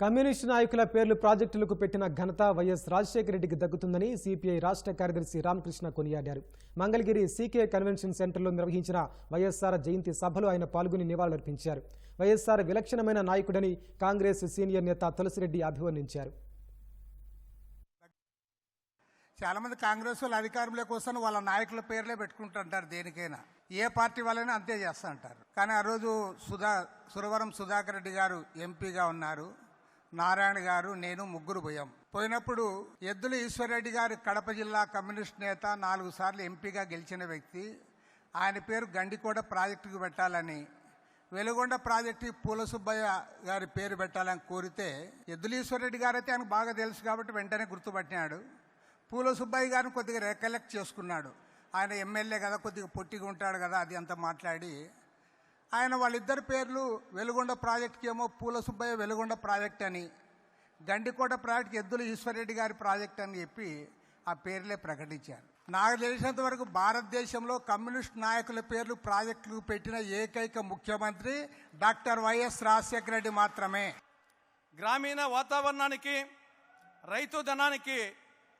Communist నాయకుల పేర్లు ప్రాజెక్టులకు పెట్టిన ఘనత వైఎస్ రాజశేఖర రెడ్డికి దక్కుతుందని సిపిఐ రాష్ట్ర కార్యదర్శి రామకృష్ణ కొనియాడారు. మంగళగిరి సీకే కన్వెన్షన్ సెంటర్లో నిర్వహించిన వైఎస్ఆర్ జయంతి సభలో ఆయన పాల్గొని నివాళులర్పించారు. వైఎస్ఆర్ విలక్షణమైన నాయకుడని కాంగ్రెస్ సీనియర్ నేత తులసిరెడ్డి అభివర్ణించారు. చాలామంది కాంగ్రెస్ వాళ్ళు అధికారంలోకి వస్తాను వాళ్ళ నాయకుల పేర్లే పెట్టుకుంటుంటారు దేనికైనా. ఏ పార్టీ వాళ్ళైనా అంతే చేస్తూ ఉంటారు. కానీ ఆ రోజు సుధా సురవరం సుధాకర్ రెడ్డి గారు ఎంపీగా ఉన్నారు. నారాయణ గారు నేను ముగ్గురు పోయాం. పోయినప్పుడు ఎద్దుల ఈశ్వర్రెడ్డి గారు కడప జిల్లా కమ్యూనిస్ట్ నేత నాలుగు సార్లు ఎంపీగా గెలిచిన వ్యక్తి. ఆయన పేరు గండికోట ప్రాజెక్టుకు పెట్టాలని వెలుగొండ ప్రాజెక్టు పూల సుబ్బయ్య గారి పేరు పెట్టాలని కోరితే ఎద్దులీశ్వరరెడ్డి గారు అయితే ఆయనకు బాగా తెలుసు కాబట్టి వెంటనే గుర్తుపట్టినాడు. పూల సుబ్బయ్య గారిని కొద్దిగా రికలెక్ట్ చేసుకున్నాడు. ఆయన ఎమ్మెల్యే కదా కొద్దిగా పొట్టిగా ఉంటాడు కదా అది అంతా మాట్లాడి ఆయన వాళ్ళిద్దరి పేర్లు వెలుగొండ ప్రాజెక్ట్కి ఏమో పూల సుబ్బయ్య వెలుగొండ ప్రాజెక్ట్ అని గండికోట ప్రాజెక్ట్ ఎద్దుల ఈశ్వరరెడ్డి గారి ప్రాజెక్ట్ అని చెప్పి ఆ పేర్లే ప్రకటించారు. నాకు తెలిసినంత వరకు భారతదేశంలో కమ్యూనిస్ట్ నాయకుల పేర్లు ప్రాజెక్టులకు పెట్టిన ఏకైక ముఖ్యమంత్రి డాక్టర్ వైఎస్ రాజశేఖర రెడ్డి మాత్రమే. గ్రామీణ వాతావరణానికి రైతు ధనానికి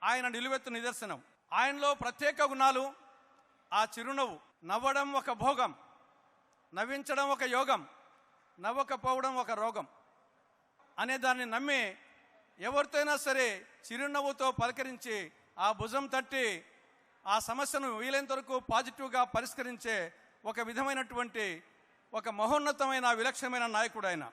ఆయన నిలువెత్తు నిదర్శనం. ఆయనలో ప్రత్యేక గుణాలు ఆ చిరునవ్వు నవ్వడం ఒక భోగం. నవ్వించడం ఒక యోగం నవ్వకపోవడం ఒక రోగం అనే దాన్ని నమ్మి ఎవరితో అయినా సరే చిరునవ్వుతో పలకరించి ఆ భుజం తట్టి ఆ సమస్యను వీలైనంత వరకు పాజిటివ్గా పరిష్కరించే ఒక విధమైనటువంటి ఒక మహోన్నతమైన విలక్షణమైన నాయకుడు ఆయన.